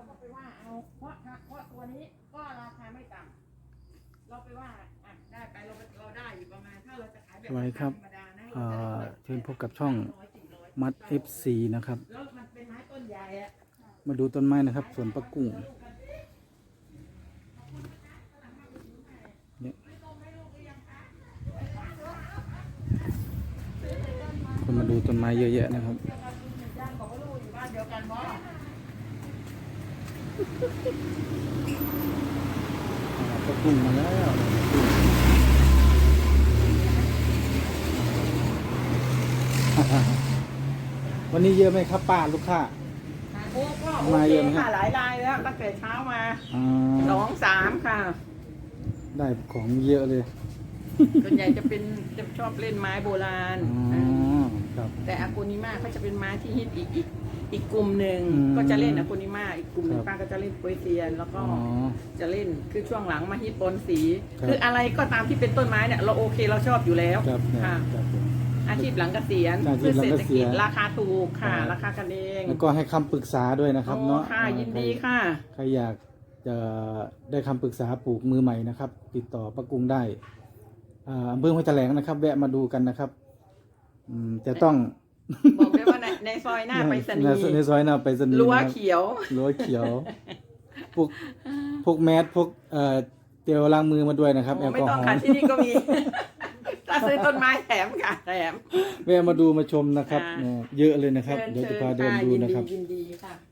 เราก็ไปว่าเอาเพราะเพราะตัวนี้ก็ราคาไม่ต่ำเราไปว่าอะได้ไปเราเราได้อยู่ประมาณถ้าเราจะขายแบบสวัสดีครับธรรมดานะเอ่อเชิญพบกับช่องร้อยสี่ร้อยมัด FC นะครับ แล้วมันเป็นไม้ต้นใหญ่อะ มาดูต้นไม้นะครับสวนปะกุ้งเนี่ยคนมาดูต้นไม้เยอะแยะนะครับ ย่างบอกว่าลูกอยู่บ้านเดียวกันบ่อ่าปะ กุ้งมาแล้ววันนี้เยอะไหมครับป้าลูกค้า โอ้ก็โอมาเคเยอะไหมฮะค่ะหลายรายแล้วตั้งแต่เช้ามาอ่าสองสามค่ะ ได้ของเยอะเลย ส่วนใหญ่จะเป็นจะชอบเล่นไม้โบราณอ๋อครับ แต่อากูนิมาเขาจะเป็นไม้ที่ฮิตอีกอีกอีกกลุ่มหนึ่งอืมก็จะเล่นอากูนิมาอีกกลุ่มหนึ่คงรับ ป้าก็จะเล่นโปยเซียน แล้วก็อ๋อ จะเล่นคือช่วงหลังมาฮิตบอลสี ครับ คืออะไรก็ตามที่เป็นต้นไม้เนี่ยเราโอเคเราชอบอยู่แล้วครับเนี่ยค่ะ ครับผม อาชีพหลังเกษียณอาชีเพื่พอหลัเศงรษเกฐษีกิยจณราคาถูกค่ะอ่าราคากันเองแล้วก็ให้คำปรึกษาด้วยนะครับโอ้เนาะค่ะอ่ายินดีใครค่ะ ใครอยากจะได้คำปรึกษาปลูกมือใหม่นะครับ ติดต่อประกุงได้ อ่าอำเภอห้วยแถลงนะครับ แวะมาดูกันนะครับ อืมจะต้องบอกได้ว่าในในซอยหน้าไปสนีในย์ในซอยหน้าไปสนีย์รั้วนะครับ เขียว รั้วเขียว พวกพวกแมสพวกเอ่อเจลล้างมือมาด้วยนะครับแอโอ้ลไม่กอต้องฮอค่ะล์ที่นี่ก็มี ถ้าซื้อต้นไม้แถมค่ะแถม แวะมาดูมาชมนะครับค่ะเนี่ยเยอะเลยนะครับชิญเดี๋ยวจะพาชิญเดินดูยินะครับ ยินดีค่ะเนี่ย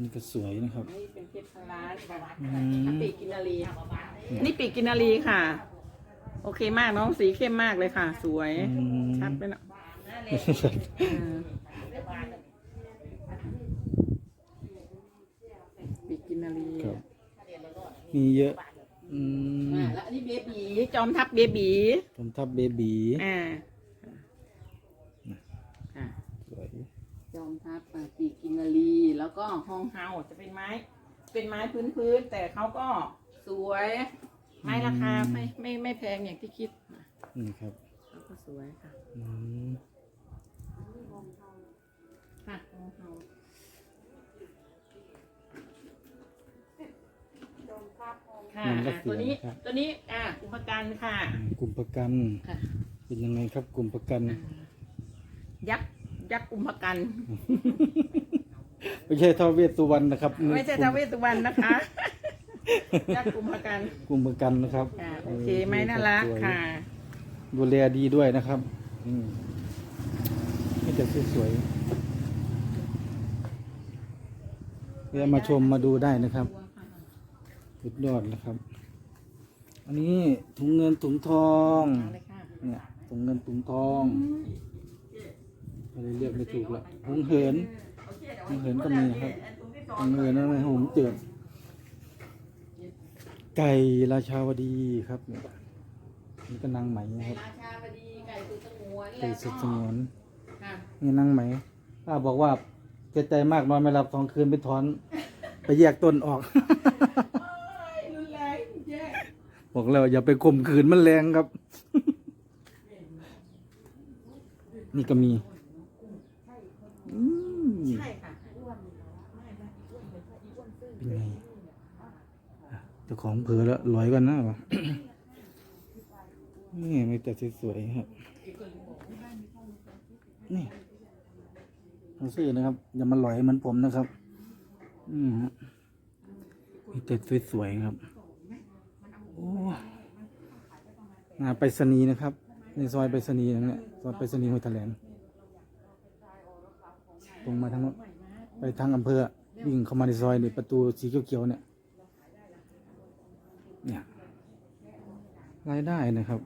นี่ก็สวยนะครับ นี่เป็นเพชรพันล้านอืมปีกกินนารีนี่ปีกกินนารีค่ะ โอเคมากน้องสีเข้มมากเลยค่ะ สวย อืม ชัดไปเนอะเออปีกกินนารีครับ มีเยอะอืมอ่าแล้วอันนี้เบบีจอมทัพเบบีผมทับเบบีอ่าอ่า สวย จ อมทัพอ่าปีกกินนารี แล้วก็ห้องเฮาจะเป็นไม้ เป็นไม้พื้นพื้นๆแต่เขาก็สวย ไม้ราคาไม่ไม่ไม่แพงอย่างที่คิดนี่ครับเขาก็สวยค่ะอืมค่ะห้องเฮาค่ะอะตัวนี้ตัวนี้อะอุปกรณ์ค่ะอืมกลุ่มประกันค่ะ เป็นยังไงครับกลุ่มประกัน ยักษ์ ยักษ์อุปกรณ์ไม่ใช่ทาวเวสสุวรรณนะครับไม่ใช่ทาวเวสสุวรรณนะคะ ยักษ์อุปกรณ์กลุ่มประกันนะครับค่ะโอเคไหมน่ารักสวยค่ะ ดูแลดีด้วยนะครับ อืมให้แต่สวยๆเดี๋ยวมาชมมาดูได้นะครับ สุดยอดนะครับ อันนี้ถุงเงินถุงทอง เอาเลยค่ะ เนี่ยถุงเงินถุงทองอะ ไรเรียกไม่ถูกละถุงเหินถุงเหินก็มีครับถุงเหินนั่นไงหุมเจืดไก่ราชาวดีครับเนี่ยนี่ก็นางไหมนะครับราชาบดีไก่สุดสงวนไก่สุดสงวนค่ะนี่นางไหมป้าบอกว่าเสียใจมากนอนไม่หลับสองคืนไปถอน ไปแยกต้นออกรุนแรงแย่บอกแล้วอย่าไปข่มขืนมันแรงครับ นี่ก็มีอืม ใช่ค่ะ เป็นไงอ่ของเผลอแล้วลอยกันหนะวะนี่ไม่แต่สวยๆครับ นี่ต้องซื้อนะครับ อย่ามาลอยเหมือนผมนะครับ อืมฮะมีแต่สวยๆครับ โอ้งานไปรษณีย์นะครับ ในซอยไปรษณีย์นั่นแหละซอยไปรษณีย์ห้วแถลงตรงมาทางโน้นไปทางอำเภอ วิ่งเข้ามาในซอยนี่ประตูสีเขียวๆเนี่ย เนี่ยรายได้นะครับ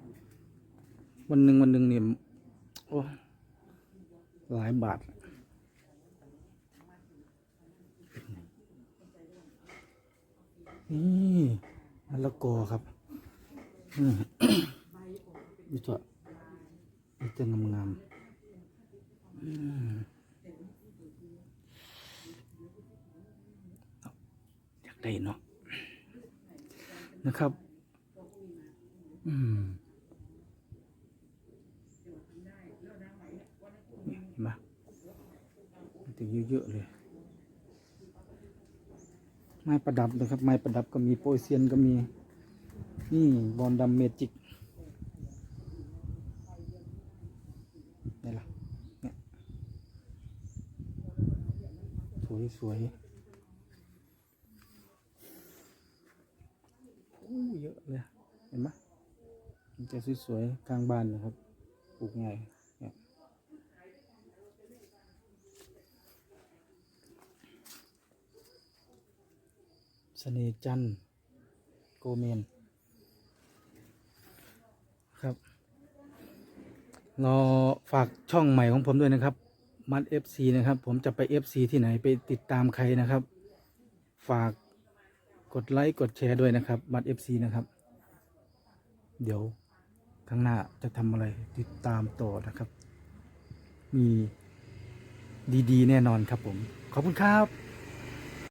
วันหนึ่งวันหนึ่งเนี่ยโอ้หลายบาทนี่มะละกอครับอืมนี่ตัวนี่จะงามงามๆอืมอยาก ได้เนาะนะครับ อืมเห็นไหมมันจะเยอะๆเลย ไม้ประดับนะครับ ไม้ประดับก็มีโปรเซียนก็มี นี่บอลดำเมจิกนี่ล่ะเนี่ยสวยสวยโอ้เยอะเลย เห็นไหมมันจะสวยๆกลางบ้านนะครับ ปลูกง่ายเนี่ยเสน่จันโกเมน ครับ รอฝากช่องใหม่ของผมด้วยนะครับ มัด FC นะครับ ผมจะไป FC ที่ไหนไปติดตามใครนะครับ ฝาก กดไลค์กดแชร์ด้วยนะครับมัด FC นะครับ เดี๋ยวข้างหน้าจะทำอะไรติดตามต่อนะครับ มีดี ๆ แน่นอนครับผม ขอบคุณครับ